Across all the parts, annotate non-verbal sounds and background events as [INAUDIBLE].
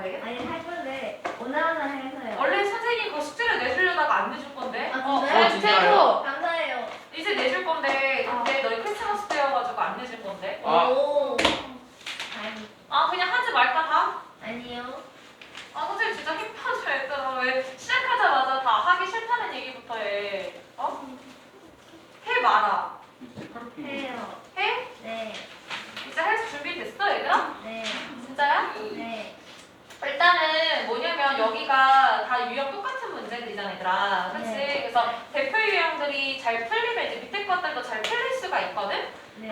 안 할 거예요? 아니, 할 건데, 오늘 하나 해서요. 원래 선생님 그 숙제를 내주려다가 안 내줄 건데 아, 어, 진짜요? 어, 진짜요? 감사해요. 이제 내줄 건데 근데 너희 크리스마스 때여가지고 안 내줄 건데 아. 오. 아니, 아 그냥 하지 말까 다? 아니요. 아 선생님 진짜 힘빠져 얘들아 왜 시작하자마자 다 하기 싫다는 얘기부터 해 어? 해 마라 색깔로. 해요. 해? 네. 이제 할 준비 됐어 얘들아? 네. 진짜야? 네. 일단은 뭐냐면 여기가 다 유형 똑같은 문제들이잖아 얘들아 그치? 네. 그래서 대표 유형들이 잘 풀리면 이제 밑에 것들도 잘 풀릴 수가 있거든? 네.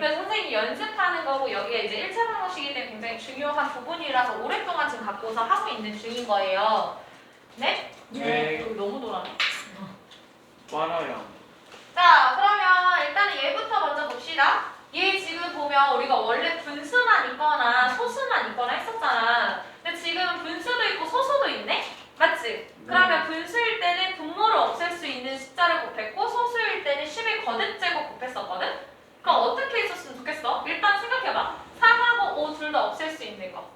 선생님이 연습하는 거고 여기가 이제 1차 방정식이 때문에 굉장히 중요한 부분이라서 오랫동안 지금 갖고서 하고 있는 중인 거예요 네? 네. 여기 너무 돌아네 많아요. 자 그러면 일단은 얘부터 먼저 봅시다 얘 지금 보면 우리가 원래 분수만 있거나 소수만 있거나 했었잖아 근데 지금 분수도 있고 소수도 있네? 맞지? 그러면 분수일 때는 분모를 없앨 수 있는 숫자를 곱했고 소수일 때는 10의 거듭제곱 곱했었거든? 그럼 어떻게 했었으면 좋겠어? 일단 생각해봐 3하고 5 둘 다 없앨 수 있는 거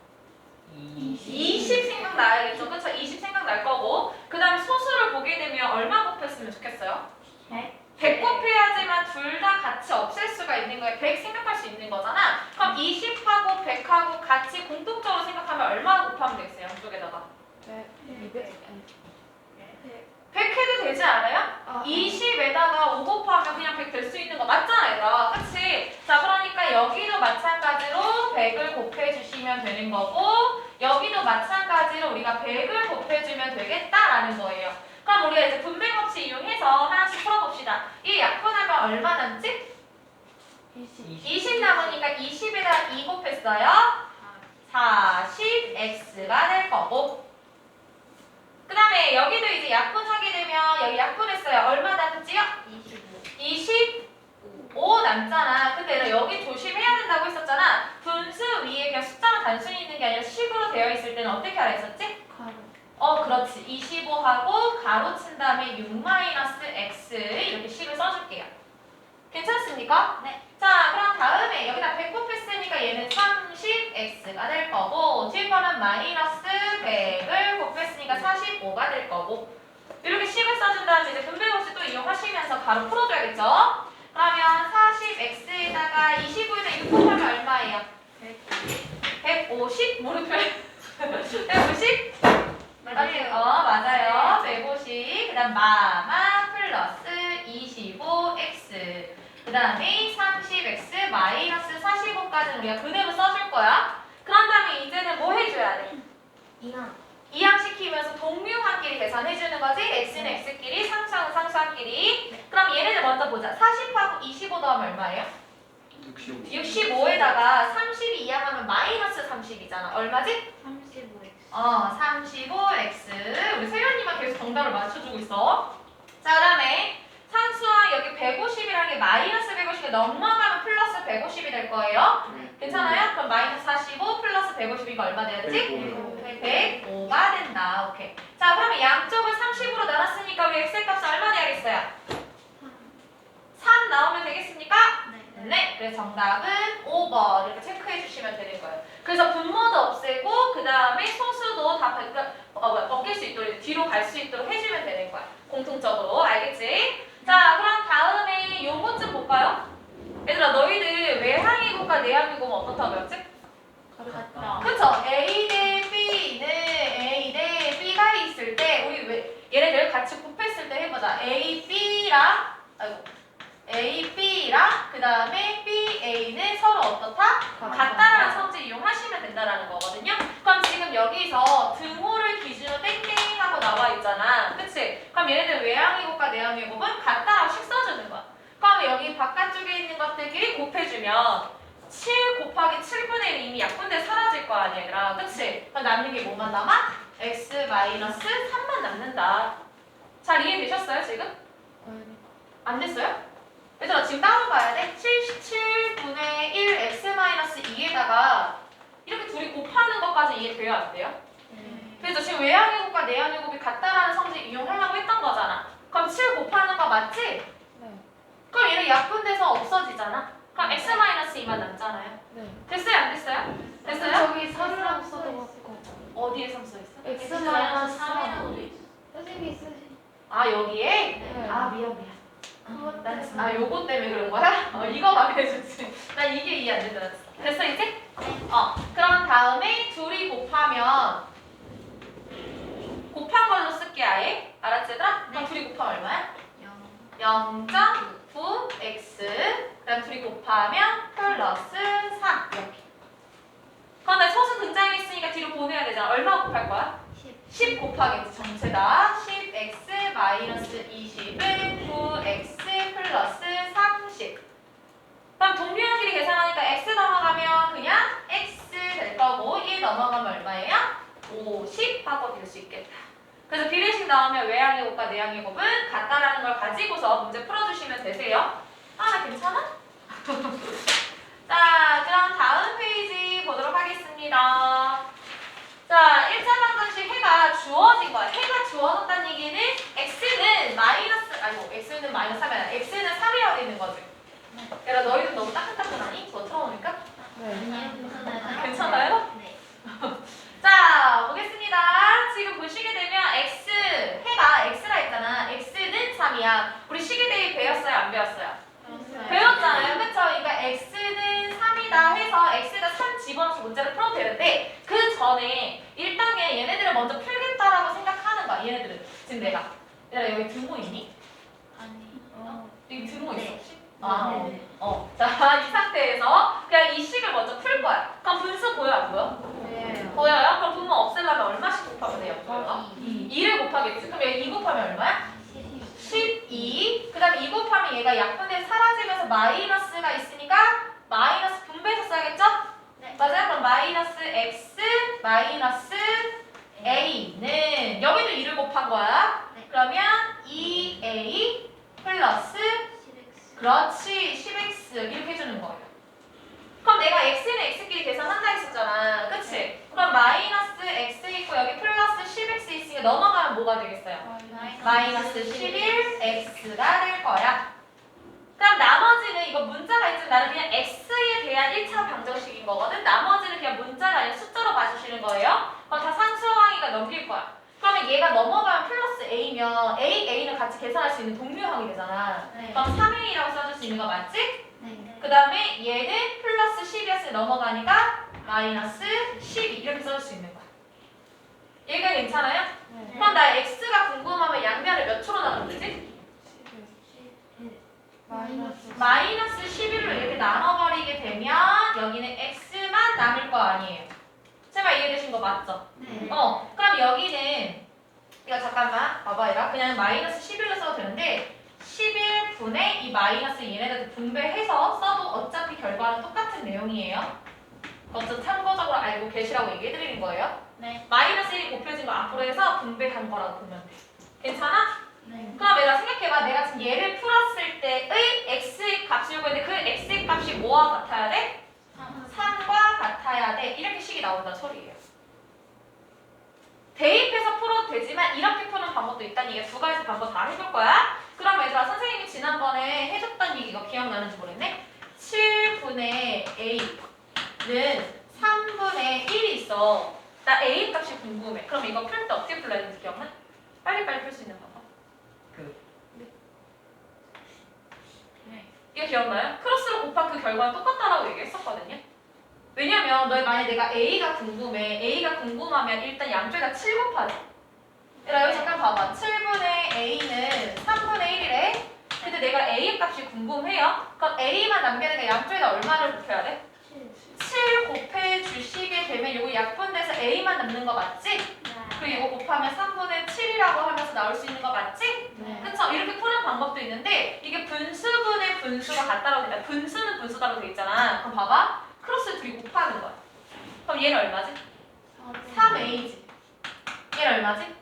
20 생각나야겠죠 그쵸? 20 생각날 거고 그 다음에 소수를 보게 되면 얼마 곱했으면 좋겠어요? 100 곱해야지만 둘 다 같이 없앨 수가 있는 거예요. 100 생각할 수 있는 거잖아. 그럼 20하고 100하고 같이 공통적으로 생각하면 얼마 곱하면 되겠어요? 양쪽에다가. 네. 200. 100 해도 되지 않아요? 아, 20에다가 5 곱하면 그냥 100 될 수 있는 거 맞잖아, 얘들아. 그치? 자, 그러니까 여기도 마찬가지로 100을 곱해주시면 되는 거고, 여기도 마찬가지로 우리가 100을 곱해주면 되겠다라는 거예요. 그럼 우리가 이제 분배 법칙 이용해서 하나씩 풀어봅시다. 이 약분하면 얼마 남지? 20. 20 남으니까 20에다 2 곱했어요. 40x가 될 거고. 그 다음에 여기도 이제 되면 여기 약분했어요. 얼마 남지요? 25. 25 남잖아. 근데 얘들아 여기 조심해야 된다고 했었잖아. 분수 위에 그냥 숫자만 단순히 있는 게 아니라 식으로 되어 있을 때는 어떻게 하라 했었지? 어 그렇지. 25하고 가로 친 다음에 6-x 이렇게 식을 써줄게요. 괜찮습니까? 네. 자 그럼 다음에 여기다 100 곱했으니까 얘는 30x가 될 거고 뒤에 거는 마이너스 100을 곱했으니까 45가 될 거고 이렇게 식을 써준 다음에 이제 분배법칙 또 이용하시면서 바로 풀어줘야겠죠? 그러면 40x에다가 25에다 6 곱하면 얼마예요? 150? 무릎표 150? 맞아요. 어, 맞아요. 150. 그 다음 마마 플러스 25x. 그 다음에 30x 마이너스 45까지는 우리가 그대로 써줄 거야. 그런 다음에 이제는 뭐 해줘야 돼? 이항. 이항시키면서 동류항끼리 계산해주는 거지. x는 x끼리, 상수항은 상수항끼리. 그럼 얘네들 먼저 보자. 40하고 25 더하면 얼마예요? 65. 65에다가 32 이항하면 마이너스 30이잖아. 얼마지? 35x. 어, 35x. 우리 세연이만 계속 정답을 맞춰주고 있어. 자, 그 다음에 상수항 여기 150이라는 게 마이너스 150이 넘어가면 150이 될 거예요. 괜찮아요? 그럼 마이너스 45 플러스 150이가 얼마 돼야지? 105가 된다. 오케이. 자, 그러면 양쪽을 30으로 나눴으니까 우리 x의 값은 얼마 돼야겠어요? 3 나오면 되겠습니까? 네. 네, 그래서 정답은 5번 이렇게 체크해 주시면 되는 거예요. 그래서 분모도 없애고 그 다음에 소수도 다 바, 어, 뭐야, 벗길 수 있도록 뒤로 갈 수 있도록 해주면 되는 거야. 공통적으로 알겠지? 자, 그럼 다음에 요것 좀 볼까요? 얘들아 너희들 외항이고과 내항이고가 어떻다고 했지? 같다. 그쵸? A 대 B는 A 대 B가 있을 때 우리 왜 얘네들 같이 곱했을 때 해보자. A, B랑 아이고 A, B랑 그 다음에 B, A는 서로 어떻다? 같다라는 성질 이용하시면 된다라는 거거든요. 그럼 지금 여기서 등호를 기준으로 땡땡 하고 나와 있잖아. 그치? 그럼 얘네들 외항이곱과 내항이곱은 같다라고 식 써주는 거야. 그럼 여기 바깥쪽에 있는 것들끼리 곱해주면 7 곱하기 7분의 1이 이미 약분돼 사라질 거 아니야, 얘들아. 그치? 그럼 남는 게 뭐만 남아? x 마이너스 3만 남는다. 잘 이해되셨어요, 지금? 안 됐어요? 얘들아 지금 따로 봐야 돼. 77분의 1 x-2에다가 이렇게 둘이 곱하는 것까지 이해돼야 안 돼요? 그래서 지금 외양의 곱과 내양의 곱이 같다라는 성질 이용하려고 했던 거잖아. 그럼 7 곱하는 거 맞지? 네. 그럼 얘는 약분돼서 없어지잖아. 그럼 x-2만 남잖아요. 네. 됐어요? 안 됐어요? 됐어요? 저기 3이라고 써져갖고 어디에 삼수 있어? X 마이너스 마이너스 3이라고 3. 돼 있어. 선생님이 쓰시. 아 여기에? 네. 아 미안 미안. 그것 난, 때문에. 아 요거 때문에 그런 거야? 어 이거 말해주지. 난 이게 이해 안 되잖아. 됐어 이제? 어 그럼 다음에 둘이 곱하면 곱한 걸로 쓸게 아예. 알았지 얘들아? 그럼 둘이 곱하면 얼마야? 0.9x 그다음 둘이 곱하면 플러스 3 이렇게. 그런데 소수 등장했으니까 뒤로 보내야 되잖아. 얼마 곱할 거야? 10 곱하겠지 전체 다 10x 마이너스 20은 9x 플러스 30 그럼 동류한끼리 계산하니까 x 넘어가면 그냥 x 될 거고 1 넘어가면 얼마예요? 50 하고 될 수 있겠다 그래서 비례식 나오면 외양의 곱과 내양의 곱은 같다라는 걸 가지고서 문제 풀어주시면 되세요 아 나 괜찮아? [LAUGHS] 자 그럼 다음 페이지 보도록 하겠습니다 자, 1차 방정식 해가 주어진 거야. 해가 주어졌다는 얘기는 x는 마이너스, 아이고, x는 마이너스 3이 아니라 x는 3이라고 되는 거지. 얘들아, 너희는 너무 따끈따끈하니? 저 틀어놓으니까? 네. 아니요, 괜찮아요. 괜찮아요? 네. 자, 보겠습니다. 지금 보시게 되면 x, 해가 x라 했잖아. x는 3이야. 우리 시계 대비 배웠어요? 안 배웠어요? 배웠잖아요. 그쵸? 그러니까 x는 3이다 해서 x에다 3 집어넣어서 문제를 풀어도 되는데 그 전에 1단계 얘네들을 먼저 풀겠다라고 생각하는 거야. 얘네들은. 지금 내가. 얘들아 여기 등호 있니? 아니. 어. 여기 등호 있어 네. 혹시? 아, 네, 어. 네. 어. 자, 이 상태에서 그냥 이 식을 먼저 풀 거야. 그럼 분수 보여 안 보여? 네. 보여요? 그럼 분모 없애려면 얼마씩 곱하면 돼요? 어, 2를 곱하겠지. 그럼 여기 2 곱하면 얼마야? 12. 그 다음에 2 곱하면 얘가 약분돼서 사라지면서 마이너스가 있으니까 마이너스 분배해서 써야겠죠? 네. 맞아요? 그럼 마이너스 x 마이너스 a는 여기도 2를 곱한 거야. 네. 그러면 2a 플러스 그렇지 10x 이렇게 해주는 거예요. 그럼 내가 x는 x끼리 계산한다 했었잖아. 그치? 그럼 마이너스 x 있고 여기 플러스 10x 있으니까 넘어가면 뭐가 되겠어요? 마이너스 11x가 될 거야. 그럼 나머지는 이거 문자가 있지만 나는 그냥 x에 대한 1차 방정식인 거거든. 나머지는 그냥 문자가 아니라 숫자로 봐주시는 거예요. 그럼 다 상수항이가 넘길 거야. 그러면 얘가 넘어가면 플러스 a면 a, a는 같이 계산할 수 있는 동류항이 되잖아. 그럼 3a라고 써줄 수 있는 거 맞지? 그 다음에 얘는 플러스 12x에 넘어가니까 마이너스 12 이렇게 써줄 수 있는 거야. 얘가 괜찮아요? 네. 그럼 나 x가 궁금하면 양면을 몇 초로 나누면 되지? 마이너스. 마이너스 11로 이렇게 나눠버리게 되면 여기는 x만 남을 거 아니에요. 제발 이해되신 거 맞죠? 어, 그럼 여기는 이거 잠깐만 봐봐 얘가 그냥 마이너스 11로 써도 되는데 11분의 이 마이너스 얘네들 분배해서 써도 어차피 결과는 똑같은 내용이에요. 그것 참고적으로 알고 계시라고 얘기해 드리는 거예요. 네. 마이너스 1이 곱해진 거 앞으로 해서 분배한 거라고 보면 돼. 괜찮아? 그럼 얘들아 생각해봐. 내가 지금 얘를 풀었을 때의 x의 값이 요거인데 그 x의 값이 뭐와 같아야 돼? 3과 같아야 돼. 이렇게 식이 나온다 처리예요. 대입해서 풀어도 되지만 이렇게 푸는 방법도 있다는 얘기야. 두 가지 방법 다 해줄 거야. 그럼 얘들아 선생님이 지난번에 해줬던 얘기 이거 기억나는지 모르겠네. 7분의 a는 3분의 1이 있어. 나 a 값이 궁금해. 그럼 이거 풀 때 어떻게 풀어야 되는지 기억나? 빨리빨리 풀 수 있는 방법. 이거 기억나요? 크로스로 곱한 그 결과는 똑같다라고 얘기했었거든요. 왜냐면 너 만약 내가 A가 궁금해. A가 궁금하면 일단 양쪽에 다 7 곱하자. 얘들아 여기 잠깐 봐봐. 7분의 A는 3분의 1이래. 근데 내가 A 값이 궁금해요. 그럼 A만 남겨니까 양쪽에다 얼마를 곱해야 돼? 7 곱해 주시게 되면 이거 약분돼서 A만 남는 거 맞지? 그리고 이거 곱하면 3분의 7이라고 하면서 나올 수 있는 거 맞지? 그쵸? 이렇게 푸는 방법도 있는데 이게 분수분의 분수가 같다라고 돼. 분수는 분수다라고 돼 있잖아. 그럼 봐봐. 크로스 둘이 곱하는 거야. 그럼 얘는 얼마지? 3a지. 얘는 얼마지?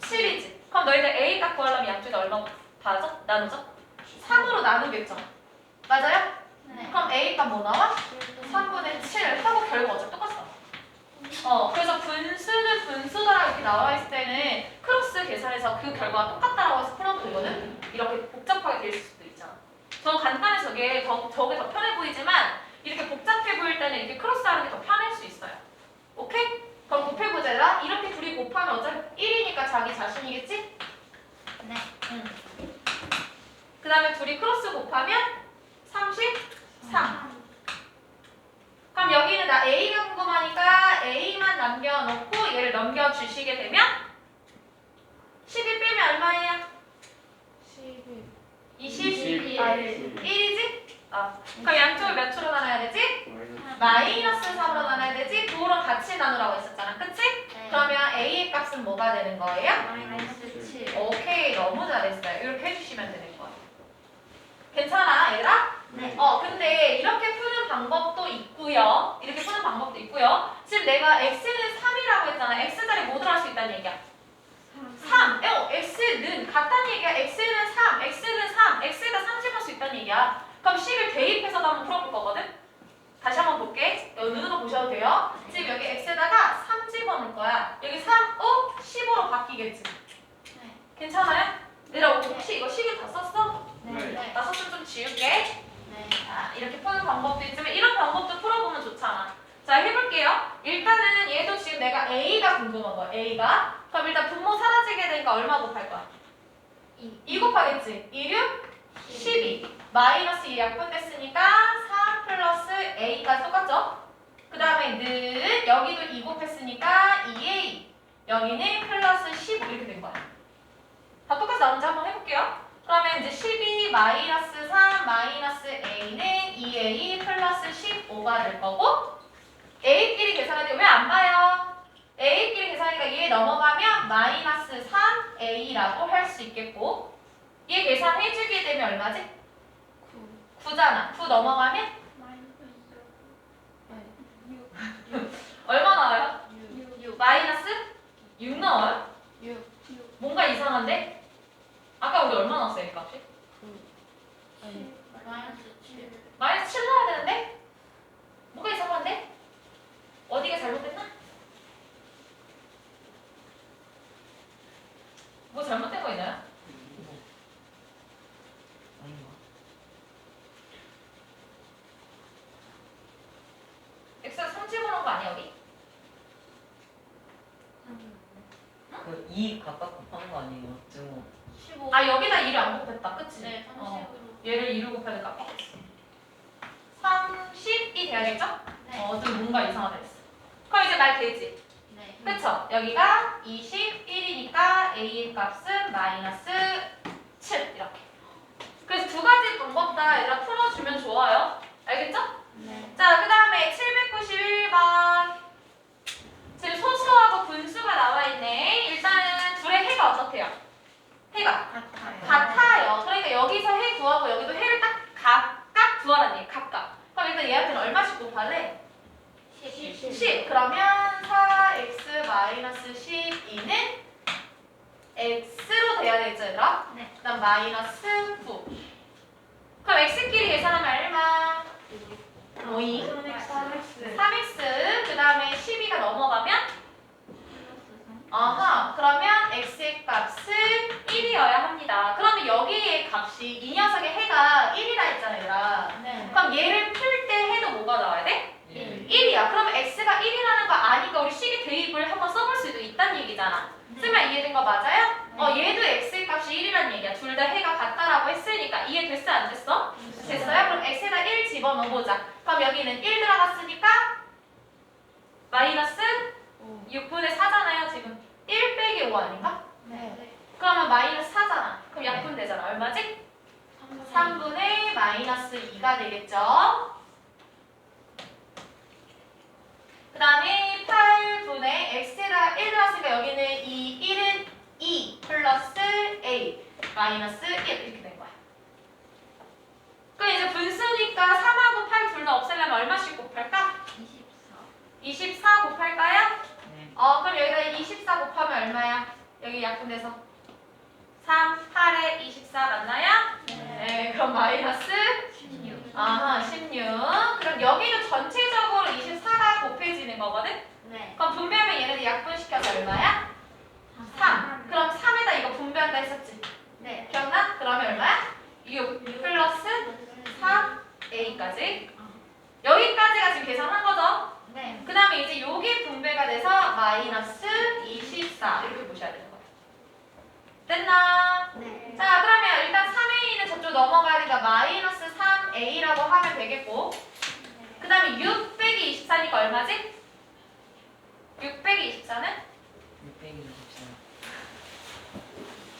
7이지. 그럼 너희들 a 값 구하려면 양쪽에다 얼마 다죠? 나누죠? 3으로 나누겠죠? 맞아요? 네. 그럼 A 값뭐 나와? 3분의 7 하고 결과 똑같 어. 어, 그래서 분수는 분수다라고 이렇게 나와 있을 때는 크로스 계산해서 그 결과가 똑같다라고 해서 풀어도 되거든? 이렇게 복잡하게 될 수도 있잖아. 저 간단해 저게 더, 저게 더 편해 보이지만 이렇게 복잡해 보일 때는 이렇게 크로스 하는 게 더 편할 수 있어요. 오케이? 그럼 곱해보자. 이렇게 둘이 곱하면 어차피 1이니까 자기 자신이겠지? 네. 응. 그 다음에 둘이 크로스 곱하면 33. 그럼 여기는 나 A가 궁금하니까 A만 남겨놓고 얘를 넘겨주시게 되면 12 빼면 얼마예요? 11. 21. 아, 1이지? 아. 그럼 양쪽을 몇 초로 나눠야 되지? 마이너스 마이너스 3으로 나눠야 되지? 그거랑 같이 나누라고 했었잖아. 그치? 네. 그러면 A의 값은 뭐가 되는 거예요? 마이너스 7. 오케이. 너무 잘했어요. 이렇게 해주시면 되는 거예요. 괜찮아, 얘들아? 네. 어, 근데 이렇게 푸는 방법도 있고요. 이렇게 푸는 방법도 있고요. 지금 내가 x는 3이라고 했잖아. x자리 뭐 들어갈 수 있다는 얘기야? 3. 어, x는 같다는 얘기야. x는 3, x는 3, x가 3 집을 수 있다는 얘기야. 그럼 식을 대입해서도 한번 풀어볼 거거든? 다시 한번 볼게. 여기 눈으로 보셔도 돼요. 지금 여기 x에다가 3 집어넣을 거야. 여기 3, 5, 15로 바뀌겠지. 네. 괜찮아요? 얘들아, 혹시 이거 식을 다 썼어? 네. 네. 네. 나 썼으면 좀 지울게. 이렇게 푸는 방법도 있지만 이런 방법도 풀어보면 좋잖아. 자, 해볼게요. 일단은 얘도 지금 내가 A가 궁금한 거야. A가. 그럼 일단 분모 사라지게 되니까 얼마 곱할 거야? 2. 2 곱하겠지? 2, 6, 12. 마이너스 2 약분됐으니까 3 플러스 A까지 똑같죠? 그 다음에 는 여기도 2 곱했으니까 2A. 여기는 플러스 15 이렇게 된 거야. 다 똑같이 나오는지 한번 해볼게요. 그러면 이제 12 마이너스 3 마이너스 a는 2a 플러스 15가 될 거고 a끼리 계산하는데 왜 안 봐요? a끼리 계산하니까 얘 넘어가면 마이너스 3a라고 할 수 있겠고 얘 계산해주게 되면 얼마지? 9 잖아. 9 넘어가면 얼마 나와요? 6. 마이너스 6 나와요? 6. 뭔가 이상한데? 아까 우리 얼마 나왔어요, 이 값이? 아니. 마이너스 7. 마이너스 7 나와야 되는데? 뭐가 이상한데? 어디가 잘못됐나? 뭐 잘못된 거 있나요? 엑스가 3 집어넣은 거 아니야, 여기? 그2 각각 곱하는 거 아니에요? 증오. 15. 아, 여기다 2를 안 곱했다, 그치? 네, 30으로. 어, 얘를 2를 곱해야 될까? 30이 돼야겠죠? 네. 어, 좀 뭔가 이상하다 했어. 그럼 이제 말 되지? 네. 그쵸? 여기가 21이니까 A의 값은 마이너스 7 이렇게. 그래서 두 가지 방법 다 얘들아 풀어주면 좋아요. 알겠죠? 네. 자, 그 다음에 791번. 지금 소수하고 분수가 나와 있네. 일단은 둘의 해가 어떻대요? 해가 같아요. 같아요. 그러니까 여기서 해 구하고 여기도 해를 딱 각각 구하라는 얘기 각각. 그럼 일단 얘한테는 얼마씩 곱할래? 10. 10. 그러면 4x 마이너스 12는 x로 돼야 되겠죠, 얘들아? 네. 그 다음 마이너스 9. 그럼 x끼리 계산하면 얼마? 5이 3x. 3x. 그 다음에 12가 넘어가면? 플러스 3. 아하. 그러면 x의 값은 1이어야 합니다. 그러면 여기의 값이 이 녀석의 해가 1이라 했잖아, 얘들아. 네. 그럼 얘를 풀 때 해도 뭐가 나와야 돼? 예. 1이야. 그러면 x가 1이라는 거 아니까 우리 식의 대입을 한번 써볼 수도 있다는 얘기잖아. 거 맞아요? 네. 어, 얘도 x 값이 1이라는 얘기야. 둘 다 해가 같다라고 했으니까 이해 됐어 안 됐어? 됐어요? 그럼 x에다 1 집어넣어 보자. 그럼 여기는 1 들어갔으니까 마이너스 5. 6분의 4잖아요 지금. 1 빼기 5 아닌가? 네. 그러면 마이너스 4잖아. 그럼 약분 되잖아. 얼마지? 3분의 마이너스 2가 되겠죠? 그 다음에 8분의 x에다 1 들어갔으니까 여기는 이 1은 2 플러스 a 마이너스 1 이렇게 된 거야. 그럼 이제 분수니까 3하고 8 둘 다 없애려면 얼마씩 곱할까? 24. 24 곱할까요? 네. 어 그럼 여기다 24 곱하면 얼마야? 여기 약분돼서 3, 8에 24 맞나요? 네, 그럼 마이너스 16. 아하 16. 그럼 여기도 전체적으로 24가 곱해지는 거거든? 네. 그럼 분배하면 얘네들 약분시켜서 얼마야? 3. 그럼 3에다 이거 분배한다 했었지? 네. 기억나? 그러면 얼마야? 6 플러스 3a까지. 여기까지가 지금 계산한 거죠? 네. 그 다음에 이제 여기 분배가 돼서 마이너스 24 이렇게 보셔야 되는 거예요. 됐나? 네. 자 그러면 일단 3a는 저쪽 넘어가야 되니까 마이너스 3a라고 하면 되겠고 그 다음에 6 빼기 24니까 얼마지? 6 빼기 24는? 624.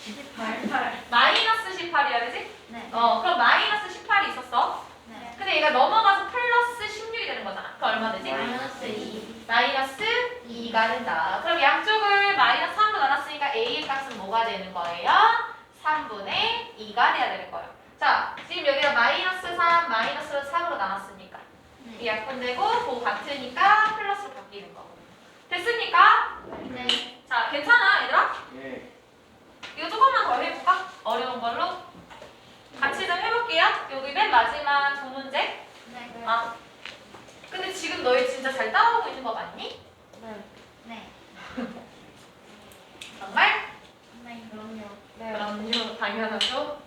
18. 마이너스 18이어야 되지? 네. 어 그럼 마이너스 18이 있었어 네. 근데 얘가 넘어가서 플러스 16이 되는 거잖아 그 얼마 되지? 마이너스 2. 마이너스 2가 된다 그럼 양쪽을 마이너스 3으로 나눴으니까 a의 값은 뭐가 되는 거예요? 3분의 2가 돼야 되는 거예요 자 지금 여기가 마이너스 3 마이너스 3으로 나눴으니까 이 네. 약분 되고 그 같으니까 플러스로 바뀌는 거고 됐습니까? 네. 자 괜찮아 얘들아? 예. 이거 조금만 더 해볼까? 어려운 걸로 같이 좀 해볼게요 여기 맨 마지막 두 문제 네. 아 근데 지금 너희 진짜 잘 따라오고 있는 거 맞니? 네. 네. 정말? 네. 그럼요. 네. 그럼요 당연하죠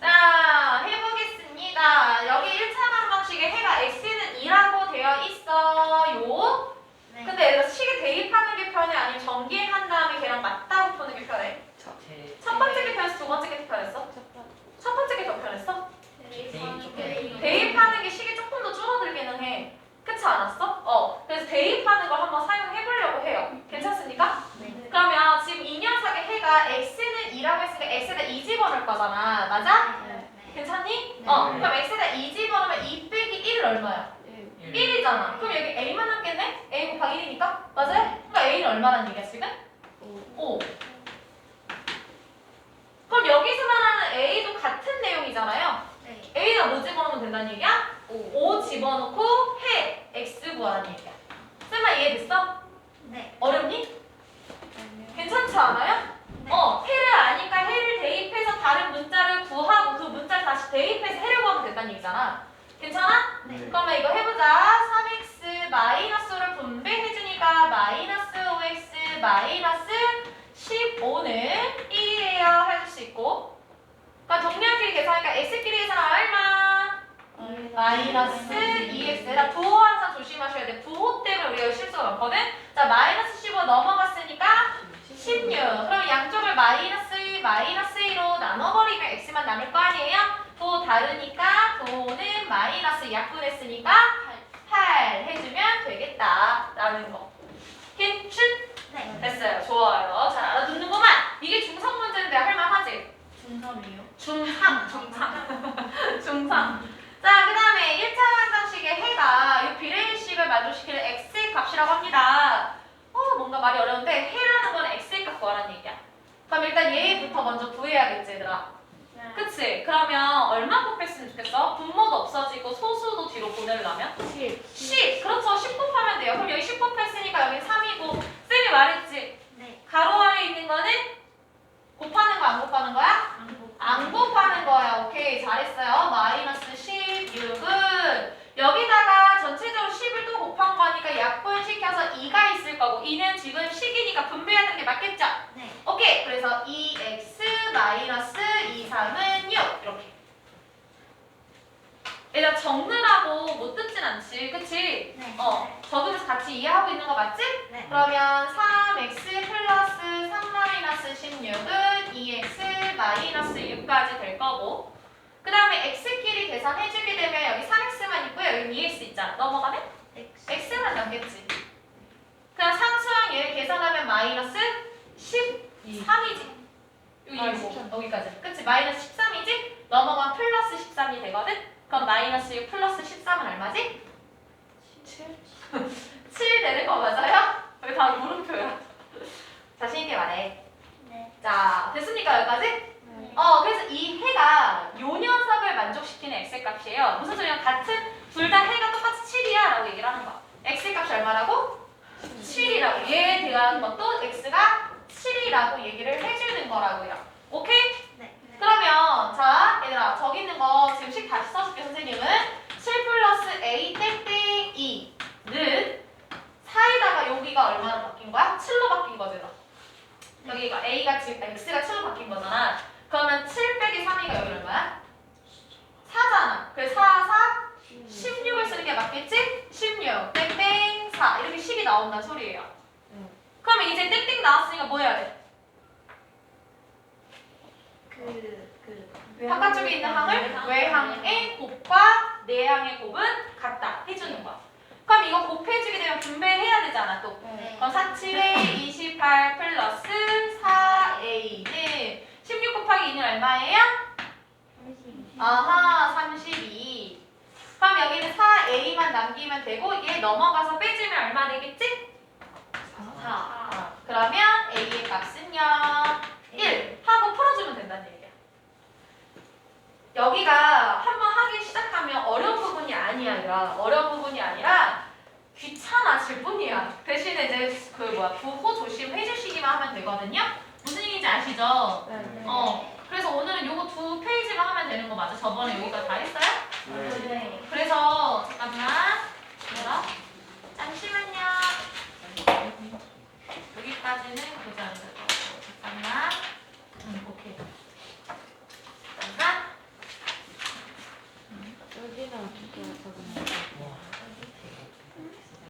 자 해보겠습니다 여기 1차 방정식에 해가 x는 2라고 되어 있어요 네. 근데 얘가 식에 대입하는 게 편해 아니면 전개한 다음에 걔랑 맞다고 푸는 게 편해? 제 첫 번째 게 편했어 두 번째 게 편했어? 첫 번. 첫 번째 게 더 편했어? 대입. 대입하는 게 식이 조금 더 줄어들기는 해 그렇지 않았어? 어 그래서 대입하는 걸 한번 사용해 보려고 해요 괜찮습니까? 네. 그러면 지금 이 녀석의 해가 x는 2라고 했으니까 x에다 2 집어넣을 거잖아 맞아? 네. 괜찮니? 네. 어 그럼 x에다 2 집어넣으면 2 빼기 1은 얼마야? 일. 1이잖아 그럼 여기 a만 남겠네? a 곱하기 1이니까 맞아요? 그러니까 a는 얼마란 얘기야 지금? 오. 5 그럼 여기서 말하는 a도 같은 내용이잖아요 네. a에다 뭐 집어넣으면 된다는 얘기야? 5 집어넣고 해 x 구하라는 얘기야 쌤아 이해됐어? 네. 어렵니? 아니요. 괜찮지 않아요? 네. 어 해를 아니까 해를 대입해서 다른 문자를 구하고 그 문자를 다시 대입해서 해를 구하면 된다는 얘기잖아 괜찮아? 네. 그러면 이거 해보자 3x 마이너스를 분배해주니까 마이너스 5x 마이너스 15는 1이에요 할 수 있고 그러니까 동량끼리 계산하니까 x끼리 계산하면 얼마? 마이너스 2x라 부호 항상 조심하셔야 돼 부호 때문에 우리가 실수가 많거든 자 마이너스 15 넘어갔으니까 16 그럼 양쪽을 마이너스 1 마이너스 1로 나눠버리면 x만 남을 거 아니에요? 부호 다르니까 부호는 마이너스 약분했으니까 8 해주면 되겠다 라는 거 괜춘? 네. 됐어요 좋아요 잘 알아듣는구만 이게 중상 문제인데 할만하지? 중점이요. 중상, 중상, 중상. 자, 그 다음에 1차 완성식의 해가 이 비례식을 만족시키는 x의 값이라고 합니다. 어, 뭔가 말이 어려운데 해라는 건 x의 값 구하라는 얘기야. 그럼 일단 얘부터 먼저 구해야겠지, 얘들아. 네. 그치? 그러면 얼마 곱했으면 좋겠어? 분모도 없어지고 소수도 뒤로 보내려면? 10. 10! 그렇죠, 10 곱하면 돼요. 그럼 여기 10 곱했으니까 여기 3이고 쌤이 말했지? 네. 가로 안에 있는 거는 곱하는 거 안 곱하는 거야? 안 곱하는 거야. 오케이. 잘했어요. 마이너스 16은 여기다가 전체적으로 10을 또 곱한 거니까 약분시켜서 2가 있을 거고 2는 지금 분배하는 게 맞겠죠? 네. 오케이. 그래서 2x 마이너스 2, 3은 6 이렇게. 얘들아 적느라고 못 듣진 않지. 그치? 네. 어. 적으면서 같이 이해하고 있는 거 맞지? 네. 그러면 3x 플러스 3 마이너스 16은 2x 마이너스 6까지 될 거고 그 다음에 x끼리 계산해주게 되면 여기 3x만 있고요 여기 2x 있잖아 넘어가면 X. x만 남겠지 그럼 상수항 얘를 계산하면 마이너스 13이지 여기 아, 이거 13. 여기까지 그치 마이너스 13이지 넘어가면 플러스 13이 되거든 그럼 마이너스 6 플러스 13은 얼마지? 7. 7 [LAUGHS] 되는 거 맞아요? 왜다 물음표야 [LAUGHS] 자신 있게 말해 네. 자, 됐습니까? 여기까지? 네. 어, 그래서 이 해가 요 녀석을 만족시키는 x 값이에요. 무슨 소리야? 같은 둘 다 해가 똑같이 7이야 라고 얘기를 하는 거야. x 값이 얼마라고? 7이라고. 얘에 대한 것도 x가 7이라고 얘기를 해주는 거라고요. 오케이? 네. 그러면 자 얘들아 저기 있는 거 지금 식 다시 써줄게 선생님은 7 플러스 a 땡땡 2는 사이다가 여기가 얼마나 바뀐 거야? 7로 바뀐 너. 여기가 a가 지금 x가 7로 바뀐 거잖아. 그러면 7 빼기 3이가 여기 얼마야? 4잖아. 그래서 4, 4, 16을 쓰는 게 맞겠지? 16, 땡땡 4 이렇게 식이 나온다는 소리예요. 응. 그러면 이제 땡땡 나왔으니까 뭐 해야 돼? 그, 그. 바깥쪽에 있는 항을 외항의 곱과 내항의 곱은 같다 해주는 거야. 그럼 이거 곱해주게 되면 분배해야 되잖아 또. 네. 그럼 4, 7에 28 플러스 4a는 16 곱하기 2는 얼마예요? 아하 32. 그럼 여기는 4a만 남기면 되고 얘 넘어가서 빼주면 얼마 되겠지? 4. 그러면 a의 값은요 1 하고 풀어주면 된다는 얘기야. 여기가 한번 하기 시작하면 어려운 부분이 아니야, 얘들아. 어려운 부분이 아니라 귀찮아질 뿐이야. 대신에 이제 그 뭐야 부호 조심 해주시기만 하면 되거든요. 무슨 얘기인지 아시죠? 네. 어. 그래서 오늘은 요거 두 페이지만 하면 되는 거 맞아? 저번에 여기가 다 했어요? 네. 네. 그래서 잠깐만. 얘들아. 잠시만요. 여기까지는 교정이 될 거고. 잠깐만. 음, 오케이. 잠깐 여기가 어떻게 적응해